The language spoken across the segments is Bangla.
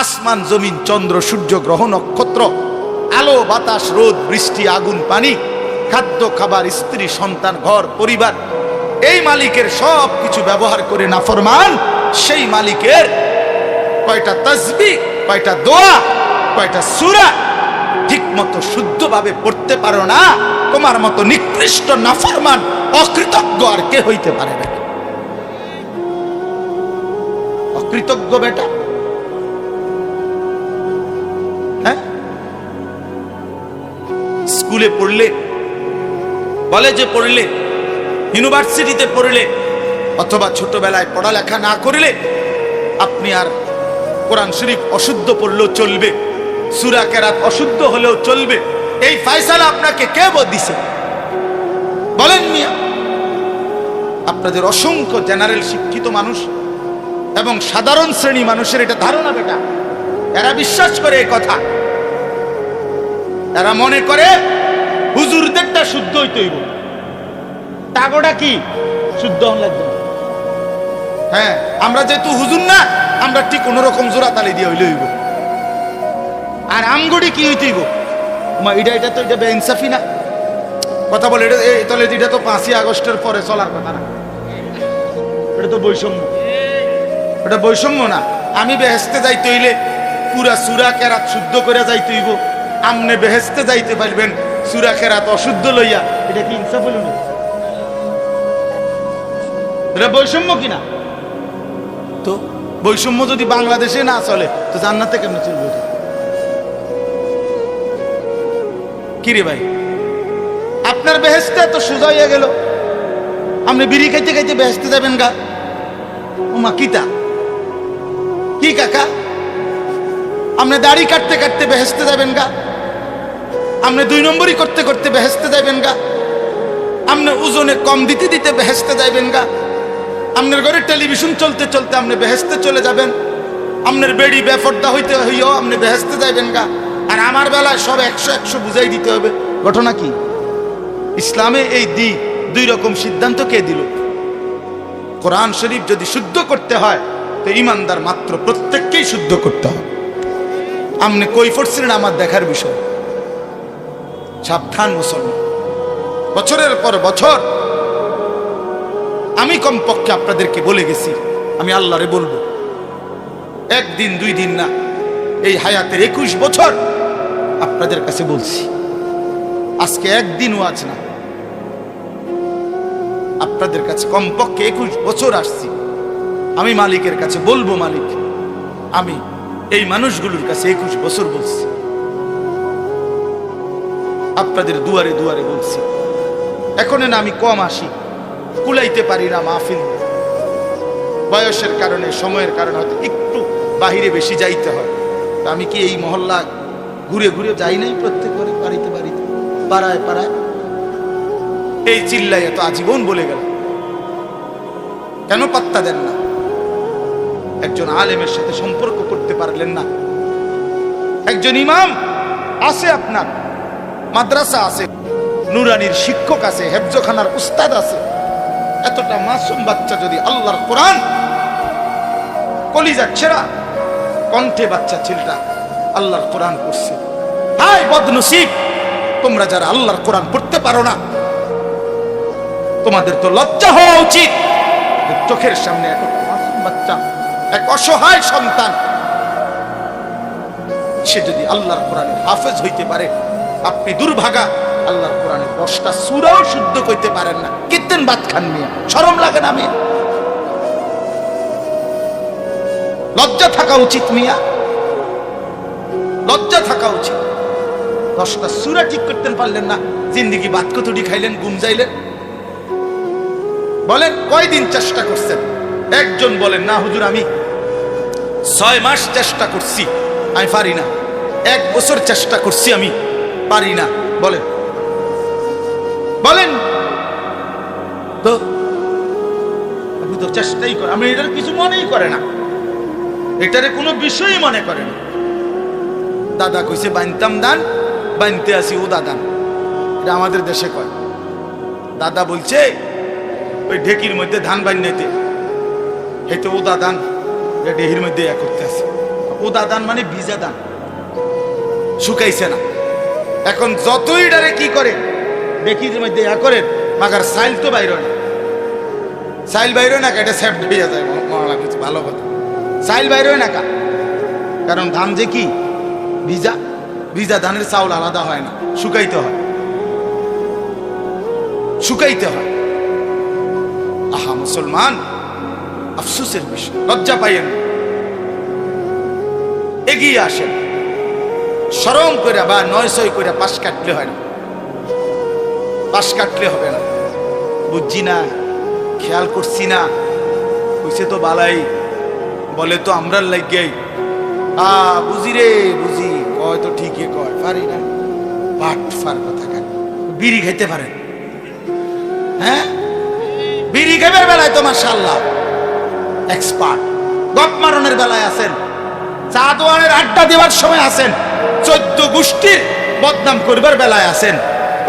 আসমান, জমিন, চন্দ্র, সূর্য, গ্রহ, নক্ষত্র, আলো, বাতাস, রোদ, বৃষ্টি, আগুন, পানি, খাদ্য, খাবার, স্ত্রী, সন্তান, ঘর, পরিবার, এই মালিকের সব কিছু ব্যবহার করে নাফরমান, সেই মালিকের কয়টা তসবি, কয়টা দোয়া, কয়টা সুরা ঠিক মতো শুদ্ধভাবে পড়তে পারো না, তোমার মতো নিকৃষ্ট নাফরমান অকৃতজ্ঞ আর কে হইতে পারে না? অকৃতজ্ঞ বেটা। স্কুলে পড়লে কলেজে পড়লে ইউনিভার্সিটিতে পড়লে, অথবা ছোটবেলায় পড়ালেখা না করলে আপনি আর কোরআন শরীফ অশুদ্ধ পড়লেও চলবে, সুরা কেরাত অশুদ্ধ হলেও চলবে। এই ফায়সালা আপনাকে কে দিছে? বলেন মিয়া, আপনাদের অসংখ্য জেনারেল শিক্ষিত মানুষ এবং সাধারণ শ্রেণি মানুষের এটা ধারণা বেটা। এরা বিশ্বাস করে এই কথা। এরা মনে করে হুজুরদেরটা শুদ্ধ হইতে হইব। টাগোটা কি? শুদ্ধ লাগবে। হ্যাঁ আমরা যেহেতু হুজুর না আমরা ঠিক কোন রকম জোড়া তালি দিয়ে হইলে হইব। আর আমগড়ি কি হইতে হইব? মা এটা এটা তো এটা বেইনসাফি না। কথা বলে এটা এই তাহলে এটা তো পাঁচই আগস্টের পরে চলার কথা না। এটা তো বৈষম্য। এটা বৈষম্য না। আমি বেহেস্তে যাইতে হইলে পুরা সুরা কেরাত শুদ্ধ করে যাইতে হইব। আমনে বেহেস্তে যাইতে পারবেন সুরা কেরাত অশুদ্ধ লইয়া, এটা কি ইনসাফ হইল এটা বৈষম্য কিনা? তো বৈষম্য যদি বাংলাদেশে না চলে, তো জান্নাতে কেমন চলবে এটা? কি রে ভাই? আপনার বেহেস্তে তো সোজা হইয়া গেল। আপনি বিড়ি খাইতে খাইতে বেহেস্তে যাবেন গা। উমা কিতা কি কাকা? আপনি দাড়ি কাটতে কাটতে বেহেস্তে যাবেন গা। আপনি দুই নম্বরই করতে করতে বেহেস্তে যাবেন গা। আপনি ওজনে কম দিতে দিতে বেহেস্তে যাবেন গা। আপনার ঘরে টেলিভিশন চলতে চলতে আপনি বেহেস্তে চলে যাবেন। আপনার বেড়ি বেফর্দা হইতে হইও আপনি বেহেস্তে যাবেন গা। আর আমার বেলায় সব একশো একশো বুঝাই দিতে হবে। ঘটনা কি? ইসলামে এই দি দুই রকম সিদ্ধান্ত কে দিল? কোরআন শরীফ যদি শুদ্ধ করতে হয়, তো ইমানদার মাত্র প্রত্যেককেই শুদ্ধ করতে হবে। আপনি কই পড়ছিলেন আমার দেখার বিষয়। সাবধান মুসলমান। বছরের পর বছর আমি কমপক্ষে আপনাদেরকে বলে গেছি, আমি আল্লাহরে বলব। একদিন, দুই দিন না, এই হায়াতের একুশ বছর আপনাদের কাছে বলছি। আজকে একদিনও ওয়াজ না। আপনাদের কাছে কমপক্ষে একুশ বছর আসছি। আমি মালিকের কাছে বলব, মালিক, আমি এই মানুষগুলোর কাছে একুশ বছর বলছি। আপনাদের দুয়ারে দুয়ারে বলছি। এখন না আমি কম আসি, কুলাইতে পারি না মাহফিল। বয়সের কারণে, সময়ের কারণে হয়তো একটু বাহিরে বেশি যাইতে হয়। আমি কি এই মহল্লা ঘুরে ঘুরে যাই নাই প্রত্যেক করে বাড়িতে বাড়িতে? পাড়ায় পাড়ায়? এই চিল্লাই এত আজীবন বলে গেল কেন পাত্তা দেন না? একজন আলেমের সাথে সম্পর্ক করতে পারলেন না। একজন ইমাম আছে আপনার। মাদ্রাসা আছে, নুরানির শিক্ষক আছে, হেফজখানার উস্তাদ আছে। এতটা মাসুম বাচ্চা যদি আল্লাহর কোরআন কলিজা ছেড়া, কণ্ঠে বাচ্চা ছেলেটা আল্লাহর কোরআন পড়ছে। হাই বদনসিব, তোমরা যারা আল্লাহর কোরআন পড়তে পারো না, তোমাদের তো লজ্জা হওয়া উচিত। চোখের সামনে এক মাসুম বাচ্চা, এক অসহায় সন্তান, সে যদি আল্লাহর কোরআনে হাফেজ হইতে পারে আপনি দুর্ভাগা। আল্লাহর কোরআনে দশটা সুরাও শুদ্ধ করতে পারেন না। কিতেন বাদ খান মিয়া সরম লাগে না মিয়া। লজ্জা থাকা উচিত মিয়া। লজ্জা থাকা উচিত। দশটা সুরা ঠিক করতে পারলেন না, জিন্দিগি বাদ কতটি খাইলেন গুম যাইলেন। বলেন, কয়দিন চেষ্টা করছেন? একজন বলেন, না হুজুর, আমি ছয় মাস চেষ্টা করছি, আমি পারি না। এক বছর চেষ্টা করছি আমি। পারি না। বলেন। বলেন। তো, আপনি তো চেষ্টাই করেন। আমি এটার কিছু মনেই করে না। এটারে কোনো বিষয়ই মনে করে না। দাদা কইছে, বানতাম দান, বানতে আসি ও দাদান এটা আমাদের দেশে কয়। দাদা বলছে, ওই ঢেকির মধ্যে ধান বান্যাইতে হেতে ও দাদান এটা ডেহির মধ্যে ইয়া করতে আছে উদা দান মানে ভিজা দান। শুকাইছে না। এখন যতই ডারে কি করে, দেখি যে মধ্যে ইয়া করেন, মাগার সাইল তো বাইর না। সাইল বাইর না এটা সেফট হয়ে যায় মহলা কিছু ভালো কথা। সাইল বাইর না কা। কারণ ধান যে কি? ভিজা। ভিজা ধানের চাউল আলাদা হয় না, শুকাইতে হয়। শুকাইতে হয়। আহা, মুসলমান, আফসোসের বিষয়, লজ্জা পাইয়েন এগিয়ে আসেন। সরম করে বা নয় সই করে পাশ কাটলে হয় না। পাশ কাটলে হবে না। বুঝছি না, খেয়াল করছি না। কইছে তো বালাই, বলে তো আমরার লাগিয়াই। আ, বুঝি রে, বুঝি। কয় তো ঠিকই কয়, পারি না। পাট ফার কথা কেন? বিড়ি খাইতে পারেন হ্যাঁ? বিড়ি খাইবার বেলায় তো মার্শাল্লাহ এক্সপার্ট গপ মারণের বেলায় আছেন। চা দোয়ানের আড্ডা দেওয়ার সময় আছেন। চোদ্দ গোষ্ঠীর বদনাম করবার বেলায় আছেন।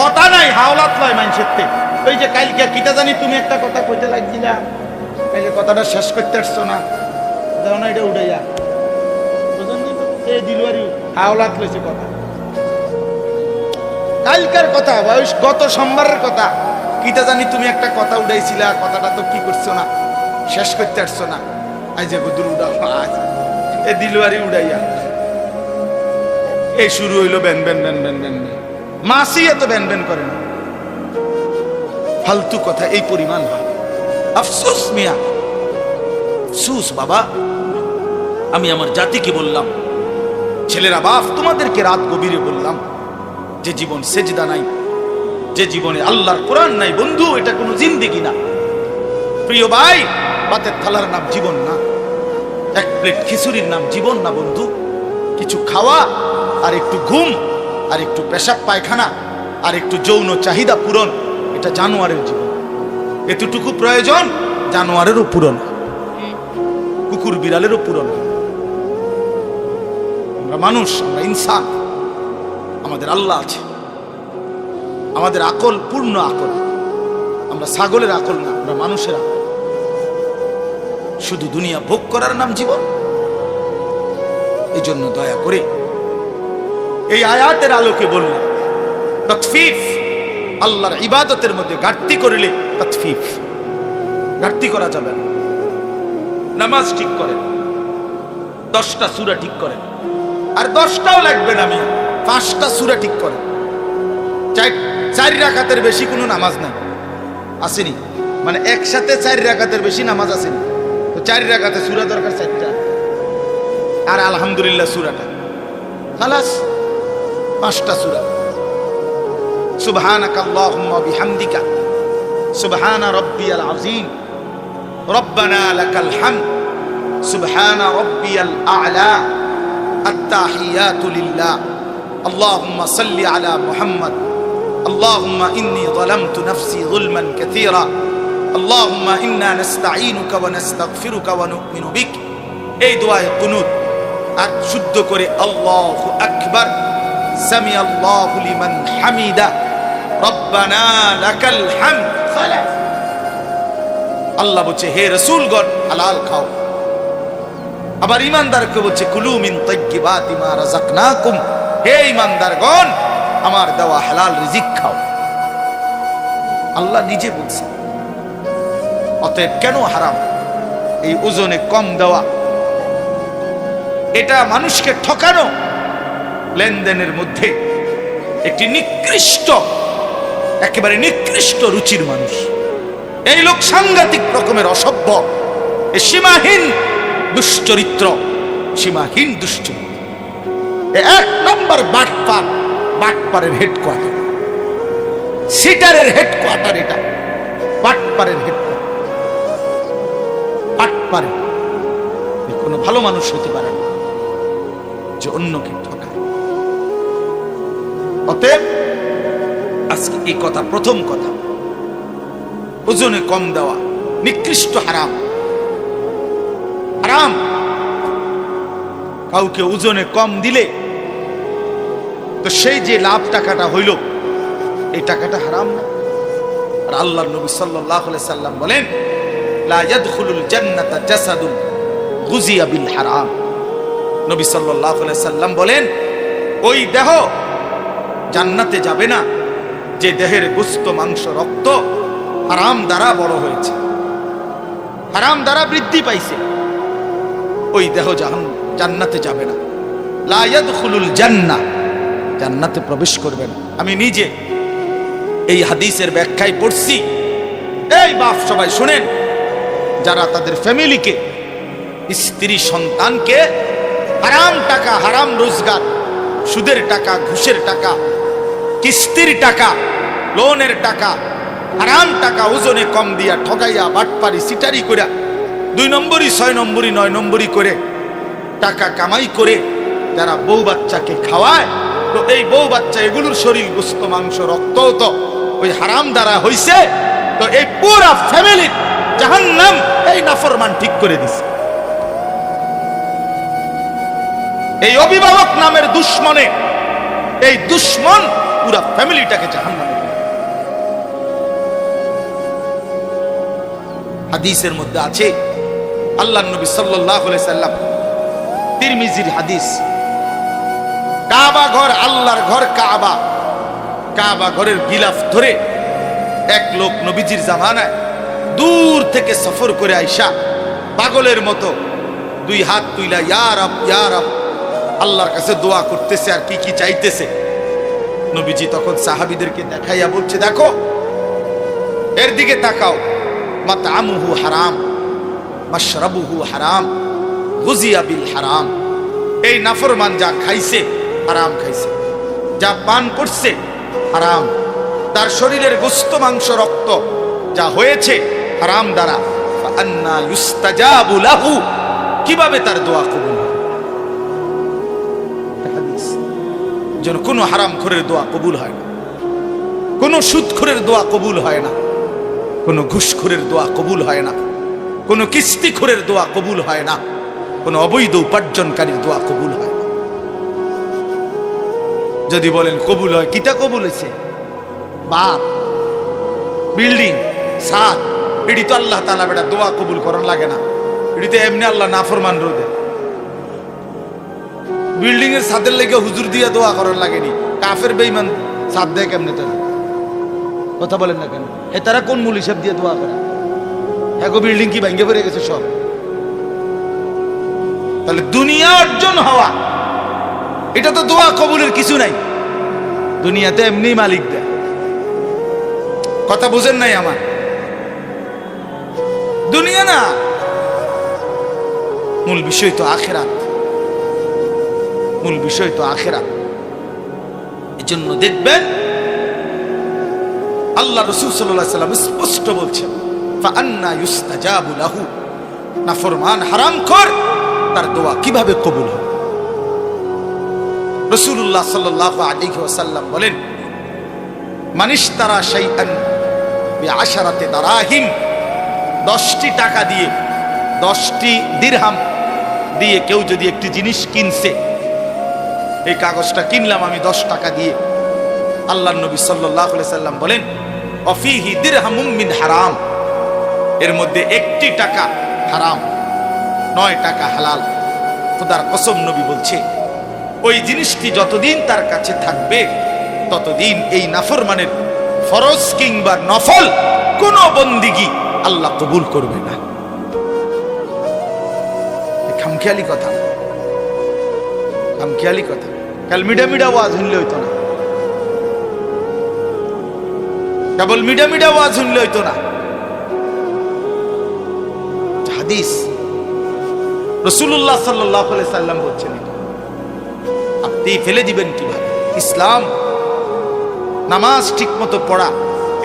কথা নাই, হাওলাত লয় মানুষের। ওই যে কালকে কিটা জানি তুমি একটা কথা কইতে লাগছিলা? এই যে কথাটা শেষ করতে আসছো না। দাও এটা? এই দিলুয়ারি হাওলাত লইছে কালকার কথা, বয়স গত কথা। জানি তুমি একটা কথা কথাটা তো কি করছ না? শেষ করতে আসছো না। আই যে এ দিলুয়ারি উড়াইয়া। এই শুরু হইল ব্যান ব্যান ব্যান ব্যান ব্যান ব্যান মাসি এত ব্যান ব্যান করে না। ফালতু কথা, এই পরিমাণ হয়। আফসোস মিয়া। আফসোস, বাবা। আমি আমার জাতিকে বললাম, ছেলেরা বাপ, তোমাদেরকে রাত গভীরে বললাম যে জীবন সেজদা নাই, যে জীবনে আল্লাহর কোরআন নাই। বন্ধু, এটা কোনো জিন্দিগি না। প্রিয় ভাই, বাতের থালার নাম জীবন না। এক প্লেট খিচুড়ির নাম জীবন না, বন্ধু। কিছু খাওয়া আর একটু ঘুম, আর একটু পেশাব পায়খানা, আর একটু যৌন চাহিদা পূরণ, এটা জানোয়ারের জীবন। এতটুকু প্রয়োজন জানোয়ারেরও পূরণ কুকুর বিড়ালেরও পূরণ আমরা মানুষ, আমরা ইনসান, আমাদের আল্লাহ আছে। আমাদের আকল, পূর্ণ আকল। আমরা ছাগলের আকল না, আমরা মানুষের আকল। শুধু দুনিয়া ভোগ করার নাম জীবন? এই জন্য দয়া করে এই আয়াতের আলোকে বললাম তৎফিফ আল্লাহর ইবাদতের মধ্যে ঘাটতি করিলে তৎফিফ ঘাটতি করা যাবে না। নামাজ ঠিক করেন, দশটা সুরা ঠিক করেন। আর দশটাও লাগবে না আমি পাঁচটা সুরা ঠিক করেন। চার রাখাতের বেশি কোনো নামাজ নাই। আসেনি। মানে একসাথে চার রাখাতের বেশি নামাজ আসেনি। তো চার রাখাতে সুরা দরকার চারটা। আর আলহামদুলিল্লাহ সুরাটা। খালাস। পাঁচটা সুরা সুবহানাক আল্লাহুম্মা বিহামদিকা সুবহানা রাব্বিয়াল আযীম রব্বানা লাকাল হামদ সুবহানা রাব্বিয়াল আ'লা التحيات لله اللهم صل على محمد اللهم إني ظلمت نفسي ظلما كثيرا اللهم إنا نستعينك ونستغفرك ونؤمن بك এই দোয়ায় কুনুত আর শুদ্ধ করে আল্লাহ আকবার সামি আল্লাহ লিমান হামিদা। রব্বানা লাকাল হামদ। খালাস। আল্লাহ বলছে হে রসুলগণ হালাল খাও। আবার ইমানদারকে বলছে কুলু মিন তাইয়্যিবাতি মা রাযাকনাকুম। হে ইমানদারগণ আমার দেওয়া হালাল রিজিক খাও। আল্লাহ নিজে বলছে অতএব কেন হারাম? এই ওজনে কম দেওয়া। এটা মানুষকে ঠকানো লেনদেনের মধ্যে একটি নিকৃষ্ট, একেবারে নিকৃষ্ট রুচির মানুষ। এই লোক সাংঘাতিক রকমের অসভ্য সীমাহীন দুশ্চরিত্র সীমাহীন দুশ্চরিত্র। এক নম্বর বাটপার, বাটপারের হেডকোয়ার্টার সিটারের হেডকোয়ার্টার এটা, বাটপারের হেডকোয়ার্টার বাটপারের এ কোনো ভালো মানুষ হতে পারে না, যে অন্যকে ঠকায় অতএব, আজকে এই কথা, প্রথম কথা, ওজনে কম দেওয়া, নিকৃষ্ট হারাম। হারাম। কাউকে ওজনে কম দিলে, তো সেই যে লাভ টাকাটা হইল, এই টাকাটা হারাম না। আর আল্লাহ নবী আলাইহি সাল্লাম বলেন হারাম। নবী সাল্লাহ সাল্লাম বলেন, ওই দেহ জান্নাতে যাবে না। যে দেহের গুস্ত, মাংস, রক্ত হারাম দ্বারা বড় হয়েছে। হারাম দ্বারা বৃদ্ধি পাইছে। ওই দেহ জাহান জান্নাতে যাবে না। লায়াদ খুলুল জান্না। জান্নাতে প্রবেশ করবে না। আমি নিজে এই হাদিসের ব্যাখ্যায় পড়ছি। এই বাপ, সবাই শুনেন। যারা তাদের ফ্যামিলিকে স্ত্রী সন্তানকে হারাম টাকা, হারাম রোজগার সুদের টাকা, ঘুষের টাকা, কিস্তির টাকা, লোনের টাকা, হারাম টাকা ওজনে কম দিয়া ঠকাইয়া বাটপারি সিটারি করে দুই নম্বরই, ছয় নম্বরই, নয় নম্বরই করে টাকা কামাই করে যারা বউ বাচ্চাকে খাওয়ায়, তো এই বউ বাচ্চা এগুলোর শরীর, গোস্ত, মাংস, রক্ত তো ওই হারাম দ্বারা হইছে, তো এই পুরা ফ্যামিলির জাহান্নাম এই নাফরমান ঠিক করে দিছে। এই অভিভাবক নামের দুশ্মনে, এই দুশ্মন পুরা ফ্যামিলিটাকে জাহান্নামে দিবে। হাদিসের মধ্যে আছে, আল্লাহ নবী আলাইহি সাল্লাম তিরমিজির হাদিস, কাবা ঘর, আল্লাহর ঘর কাবা কাবা ঘরের গিলাফ ধরে এক লোক নবীজির জামানায় দূর থেকে সফর করে আইসা পাগলের মতো দুই হাত তুইলা ইয়ার আপ ইয়ার আপ আল্লাহর কাছে দোয়া করতেছে আর কি কি চাইতেছে। নবীজি তখন সাহাবিদেরকে দেখাইয়া বলছে, দেখো, এর দিকে তাকাও। মাতামুহু হারাম, মাশরাবুহু হারাম, গুজিয়া বিল হারাম। এই নাফরমান যা খাইছে, হারাম খাইছে। যা পান করছে, হারাম। তার শরীরের গোস্ত, মাংস, রক্ত যা হয়েছে, হারাম দ্বারা। কীভাবে তার দোয়া কবুল যেন কোনো হারাম খোরের দোয়া কবুল হয় না। কোনো সুদখোরের দোয়া কবুল হয় না। কোনো ঘুষখোরের দোয়া কবুল হয় না। কোনো কিস্তিখোরের দোয়া কবুল হয় না। কোনো অবৈধ উপার্জনকারীর দোয়া কবুল হয় না। যদি বলেন কবুল হয়, কিটা কবুল হয়েছে? বাপ, বিল্ডিং সাত এটি তো আল্লাহ তালা বেটা দোয়া কবুল করার লাগে না। এটি তো এমনি আল্লাহ নাফরমান রোদে বিল্ডিং এর ছাদের লেগে হুজুর দিয়ে দোয়া করার লাগেনি। কাফের বেইমান ছাদ দেয় কেমনে তাহলে কথা বলেন না কেন? এ তারা কোন মূল হিসাব দিয়ে দোয়া করে? এগো বিল্ডিং কি ভেঙে পড়ে গেছে সব? তাহলে দুনিয়া অর্জন হওয়া, এটা তো দোয়া কবুলের কিছু নাই। দুনিয়াতে এমনি মালিক দেয়। কথা বুঝেন নাই আমার? দুনিয়া না। মূল বিষয় তো আখেরাত। মূল বিষয় তো আখেরাত। এজন্য দেখবেন আল্লাহ রসুল সাল্লাহ সাল্লাম স্পষ্ট বলছেন নাফরমান হারাম কর, তার দোয়া কীভাবে কবুল হবে? রসুল্লাহ সাল্লাহ ওয়াসাল্লাম বলেন মানিস তারা শাইআন বিআশারাতে দারাহিম, দশটি টাকা দিয়ে, দশটি দিরহাম দিয়ে কেউ যদি একটি জিনিস কিনছে এই কাগজটা কিনলাম আমি দশ টাকা দিয়ে। আল্লাহ নবী সাল্লাম বলেন, অফিহি হারাম। এর মধ্যে একটি টাকা হারাম, নয় টাকা হালাল। খোদার কসম নবী বলছে, ওই জিনিসটি যতদিন তার কাছে থাকবে, ততদিন এই নাফরমানের ফরজ কিংবা নফল কোন বন্দিগি আল্লাহ কবুল করবে না। খামখেয়ালি কথা খামখেয়ালি কথা। কাল মিডা মিডা ওয়াজ শুনলে হইতো না। কেবল মিডা মিডা ওয়াজ শুনলে হইতো না। হাদিস। রসুল্লাহ সাল্লাহ সাল্লাম বলছেন আপনি ফেলে দিবেন কীভাবে? ইসলাম, নামাজ ঠিক মতো পড়া,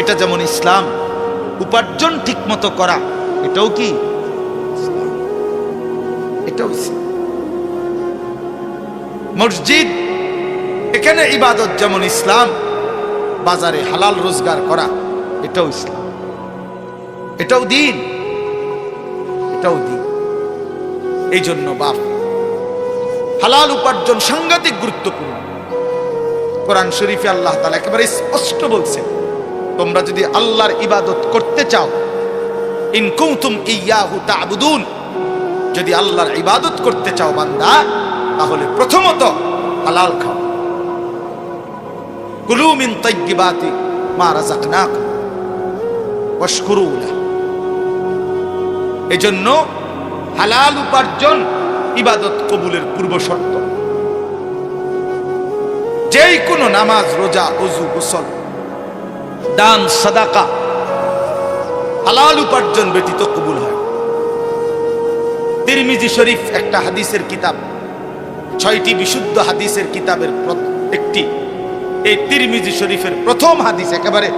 এটা যেমন ইসলাম, উপার্জন ঠিক মতো করা, এটাও কি? এটাও মসজিদ এখানে ইবাদত যেমন ইসলাম, বাজারে হালাল রোজগার করা, এটাও ইসলাম। এটাও দিন এটাও দিন। এই জন্য বাপ, হালাল উপার্জন সাংঘাতিক গুরুত্বপূর্ণ। কোরআন শরীফে আল্লাহ তালা একেবারে স্পষ্ট বলছেন, তোমরা যদি আল্লাহর ইবাদত করতে চাও, ইন কুতুম ইয়াহু তাবুদুন, যদি আল্লাহর ইবাদত করতে চাও বান্দা, তাহলে প্রথমত হালাল খাও। কুলু মিন তাইয়্যিবাতি মা রাযাকনাকুম ওয়াশকুরু এজন্য হালাল উপার্জন ইবাদত কবুলের পূর্ব শর্ত। যেই কোনো নামাজ, রোজা অজু গোসল, দান, সাদাকা হালাল উপার্জন ব্যতীত কবুল হয়। তিরমিজি শরীফ একটা হাদিসের কিতাব, ছয়টি বিশুদ্ধ হাদিসের কিতাবের একটি এই তিরমিজি শরীফের প্রথম হাদিস, একেবারে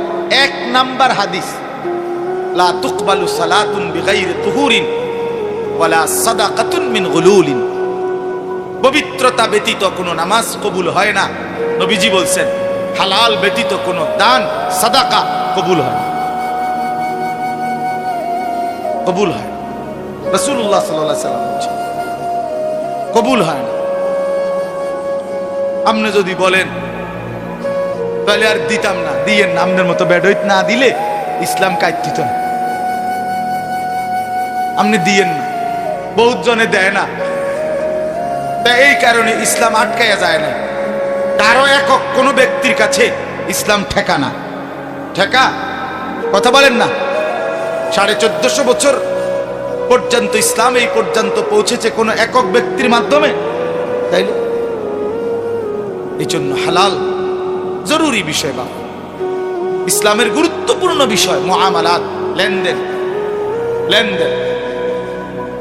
এক নাম্বার হাদিস। লা তুকবালু সালাতুন বিগাইরি তুহুরিন, ওয়ালা সাদাকাতুন মিন গুলুলিন। পবিত্রতা ব্যতীত কোনো নামাজ কবুল হয় না। নবীজি বলছেন, হালাল ব্যতীত কোনো দান, সাদাকা কবুল হয়। কবুল হয় রসুল্লাহ সাল্লাহ সাল্লাম বলছেন, কবুল হয় না। আপনি যদি বলেন তাহলে আর দিতাম না। দিয়ে নামদের মতো বেডইত না দিলে ইসলাম কাইতিত না। আপনি দিয়েন না। বহুত জনে দেয় না। তা এই কারণে ইসলাম আটকাইয়া যায় না। কারও একক কোনো ব্যক্তির কাছে ইসলাম ঠেকা না। ঠেকা? কথা বলেন না। সাড়ে চোদ্দশো বছর পর্যন্ত ইসলাম এই পর্যন্ত পৌঁছেছে কোনো একক ব্যক্তির মাধ্যমে? তাইলে? এই জন্য হালাল জরুরি বিষয় বা। ইসলামের গুরুত্বপূর্ণ বিষয়, মহামালাত, লেনদেন। লেনদেন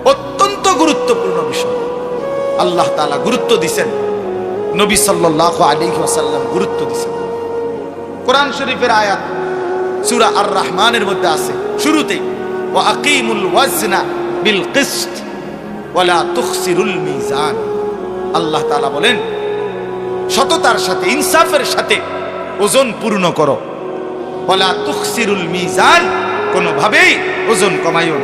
অত্যন্ত গুরুত্বপূর্ণ বিষয়। আল্লাহ তাআলা গুরুত্ব দিছেন। নবী আলাইহি ওয়াসাল্লাম গুরুত্ব দিছেন। কোরআন শরীফের আয়াত সুরা আর রহমানের মধ্যে আছে। শুরুতেই, ওয়া আকিমুল ওয়াজনা বিল কিসত ওয়ালা তুখসিরুল মিজান। আল্লাহ তাআলা বলেন সততার সাথে ইনসাফের সাথে ওজন পূর্ণ করো। বলা তুকসিরুল মিজান কোনোভাবেই ওজন কমাইও